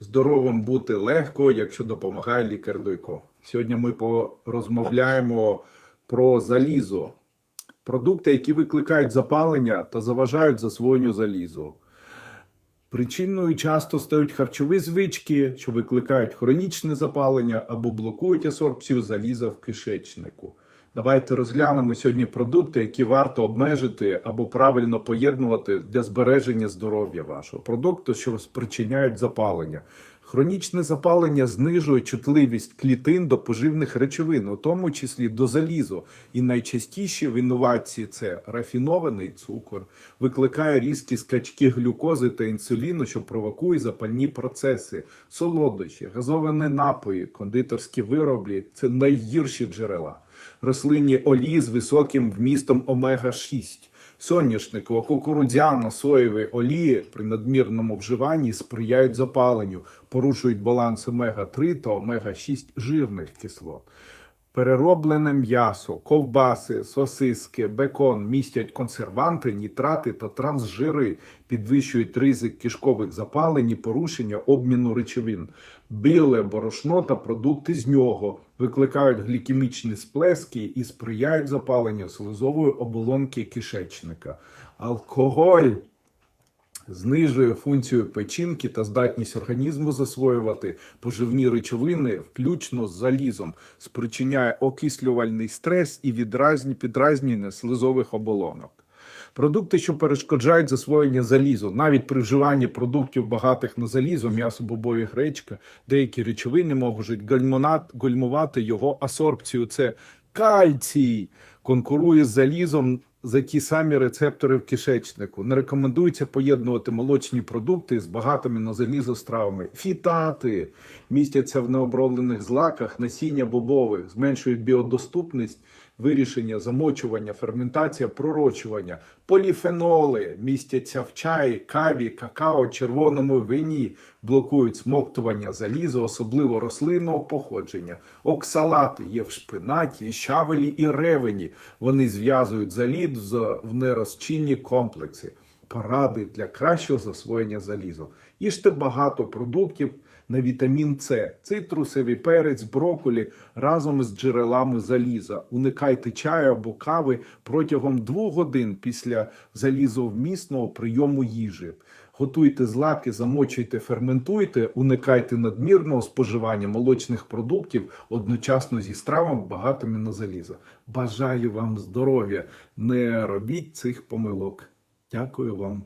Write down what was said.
Здоровим бути легко, якщо допомагає лікар Дойко. Сьогодні ми порозмовляємо про залізо, продукти, які викликають запалення та заважають засвоєнню залізу. Причиною часто стають харчові звички, що викликають хронічне запалення або блокують асорбцію заліза в кишечнику. Давайте розглянемо сьогодні продукти, які варто обмежити або правильно поєднувати для збереження здоров'я вашого. Продукти, що спричиняють запалення. Хронічне запалення знижує чутливість клітин до поживних речовин, у тому числі до залізу. І найчастіші винуватці це рафінований цукор, викликає різкі скачки глюкози та інсуліну, що провокує запальні процеси, солодощі, газовані напої, кондитерські вироблі це найгірші джерела. Рослинні олії з високим вмістом омега-6. Соняшникова, кукурудзяна, соєві олії при надмірному вживанні сприяють запаленню, порушують баланс омега-3 та омега-6 жирних кислот. Перероблене м'ясо, ковбаси, сосиски, бекон містять консерванти, нітрати та трансжири, підвищують ризик кишкових запалень і порушення обміну речовин. Біле борошно та продукти з нього викликають глікемічні сплески і сприяють запаленню слизової оболонки кишечника. Алкоголь знижує функцію печінки та здатність організму засвоювати поживні речовини, включно з залізом, спричиняє окислювальний стрес і відразні підразнення слизових оболонок. Продукти, що перешкоджають засвоєння залізу, навіть при вживанні продуктів багатих на залізо, м'ясо, бобові гречка, деякі речовини можуть гальмонат, гальмувати його асорбцію. Це кальцій конкурує з залізом за ті самі рецептори в кишечнику. Не рекомендується поєднувати молочні продукти з багатими на залізо стравами. Фітати містяться в необроблених злаках, насіння бобових, зменшують біодоступність, вирішення, замочування, ферментація, пророчування. Поліфеноли містяться в чаї, каві, какао, червоному вині, блокують смоктування заліза, особливо рослинного походження. Оксалати є в шпинаті, щавелі і ревені. Вони зв'язують заліз в нерозчинні комплекси. Поради для кращого засвоєння залізу. Їжте багато продуктів на вітамін С, цитрусовий перець, брокколі разом з джерелами заліза. Уникайте чаю або кави протягом двох годин після залізовмісного прийому їжі. Готуйте злаки, замочуйте, ферментуйте, уникайте надмірного споживання молочних продуктів одночасно зі стравами багатими на залізо. Бажаю вам здоров'я! Не робіть цих помилок. Дякую вам.